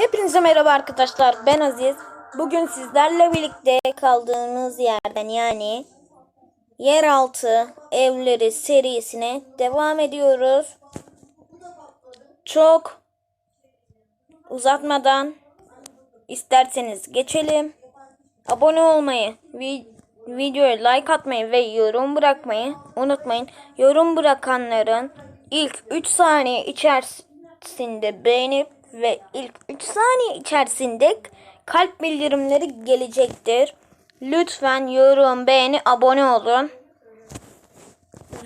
Hepinize merhaba arkadaşlar. Ben Aziz. Bugün sizlerle birlikte kaldığımız yerden yani Yeraltı Evleri serisine devam ediyoruz. Çok uzatmadan isterseniz geçelim. Abone olmayı, vi- videoya like atmayı ve yorum bırakmayı unutmayın. Yorum bırakanların ilk 3 saniye içerisinde beğenip ve ilk 3 saniye içerisinde kalp bildirimleri gelecektir. Lütfen yorum, beğeni, abone olun.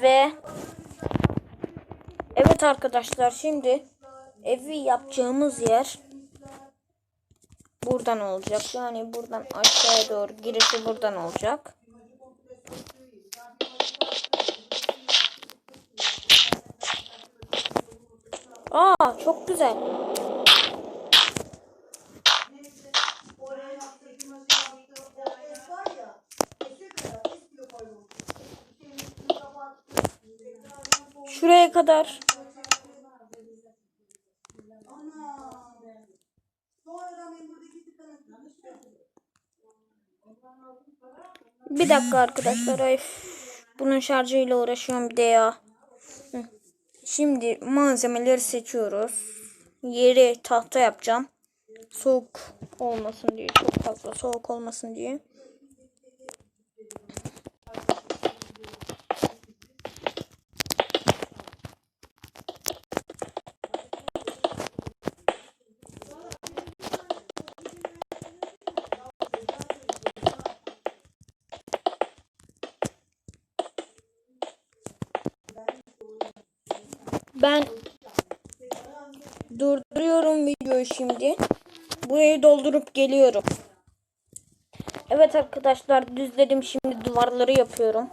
Ve Evet arkadaşlar şimdi evi yapacağımız yer buradan olacak. Yani buradan aşağıya doğru girişi buradan olacak. Aa çok güzel. Şuraya kadar. Bir dakika arkadaşlar. Ay, bunun şarjıyla uğraşıyorum bir de ya. Şimdi malzemeleri seçiyoruz. Yeri tahta yapacağım. Soğuk olmasın diye. Çok fazla soğuk olmasın diye. Ben durduruyorum videoyu şimdi. Burayı doldurup geliyorum. Evet arkadaşlar düzledim şimdi duvarları yapıyorum.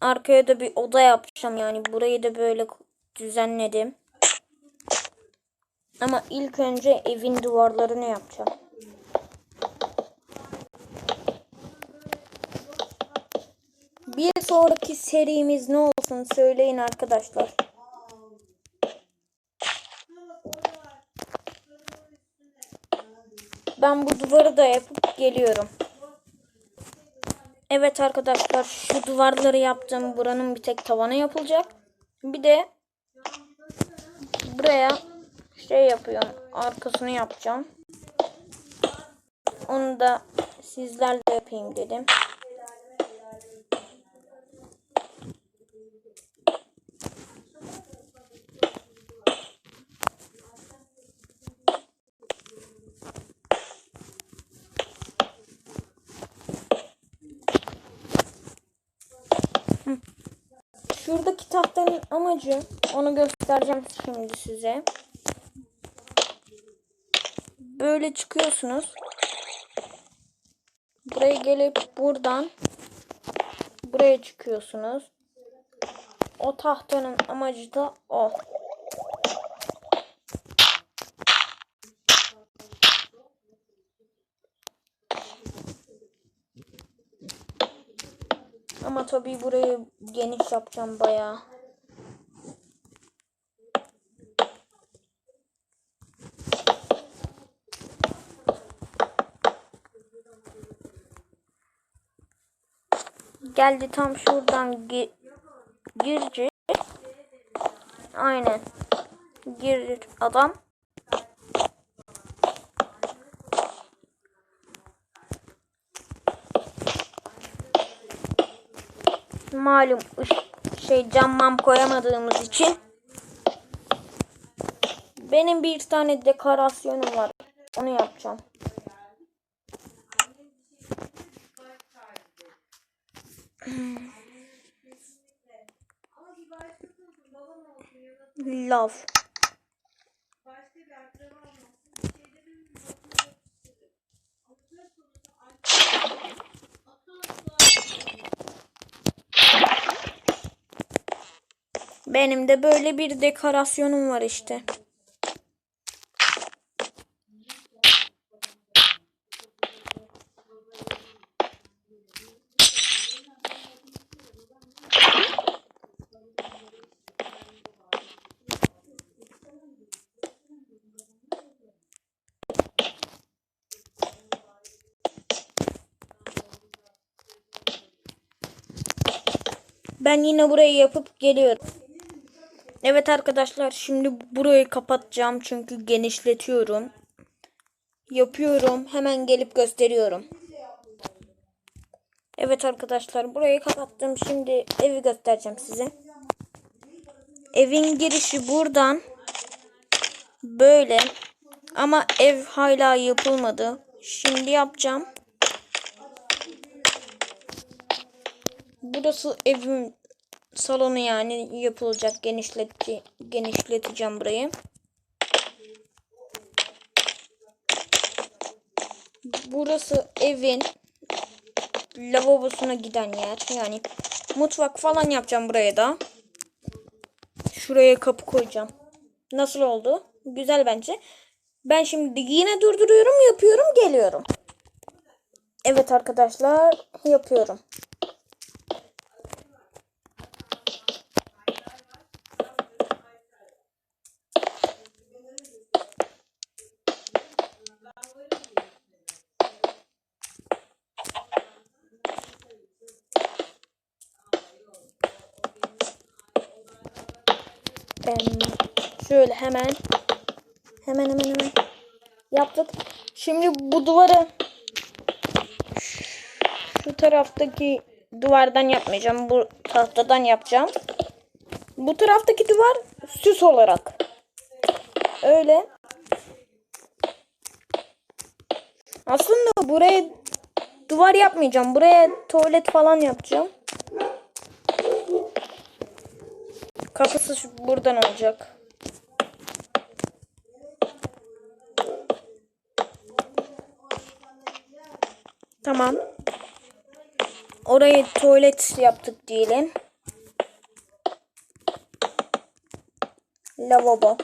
Arkaya da bir oda yapacağım yani burayı da böyle düzenledim. Ama ilk önce evin duvarlarını yapacağım. Bir sonraki serimiz ne olsun söyleyin arkadaşlar. Ben bu duvarı da yapıp geliyorum. Evet arkadaşlar şu duvarları yaptım. Buranın bir tek tavanı yapılacak. Bir de buraya şey yapıyorum. Arkasını yapacağım. Onu da sizlerle yapayım dedim. Şuradaki tahtanın amacı onu göstereceğim şimdi size. Böyle çıkıyorsunuz. Buraya gelip buradan buraya çıkıyorsunuz. O tahtanın amacı da o. Ama tabii burayı geniş yapacağım bayağı. Geldi tam şuradan gi girecek. Aynen. Girir adam. Malum şey cam koyamadığımız için benim bir tane dekorasyonum var. Onu yapacağım. Love. Benim de böyle bir dekorasyonum var işte. Ben yine burayı yapıp geliyorum. Evet arkadaşlar şimdi burayı kapatacağım çünkü genişletiyorum. Yapıyorum. Hemen gelip gösteriyorum. Evet arkadaşlar burayı kapattım. Şimdi evi göstereceğim size. Evin girişi buradan böyle ama ev hala yapılmadı. Şimdi yapacağım. Burası evim salonu yani yapılacak genişleti genişleteceğim burayı. Burası evin lavabosuna giden yer. Yani mutfak falan yapacağım buraya da. Şuraya kapı koyacağım. Nasıl oldu? Güzel bence. Ben şimdi yine durduruyorum, yapıyorum, geliyorum. Evet arkadaşlar, yapıyorum. Şöyle hemen hemen hemen hemen yaptık. Şimdi bu duvarı şu taraftaki duvardan yapmayacağım. Bu tahtadan yapacağım. Bu taraftaki duvar süs olarak. Öyle. Aslında buraya duvar yapmayacağım. Buraya tuvalet falan yapacağım. Kapısı şu- buradan olacak. Tamam. Orayı tuvalet yaptık diyelim. Lavabo.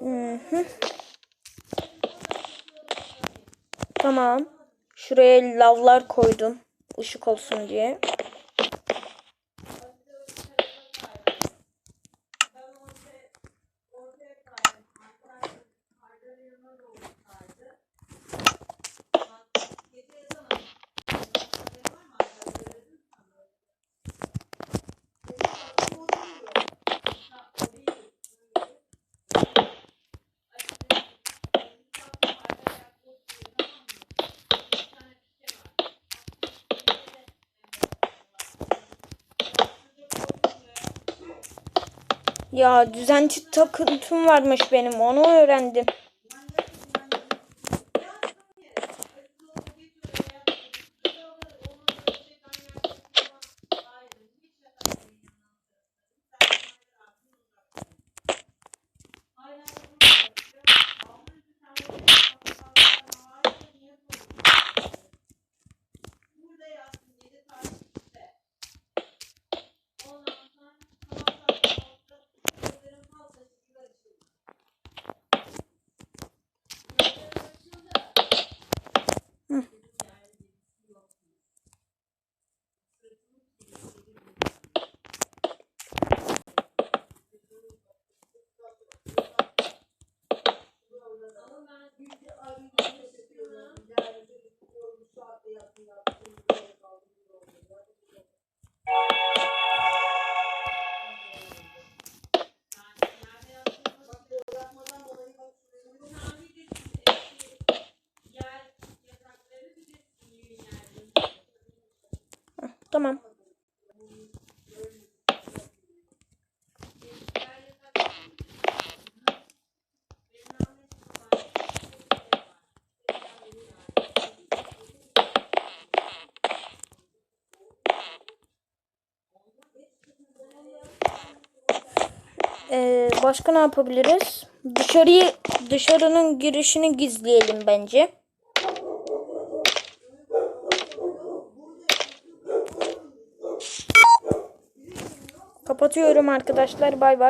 Hı Tamam. Şuraya lavlar koydum. Işık olsun diye. Ya düzenci takıntım varmış benim. Onu öğrendim. Tamam. Ee, başka ne yapabiliriz? Dışarıyı dışarının girişini gizleyelim bence. Kapatıyorum arkadaşlar. Bay bay.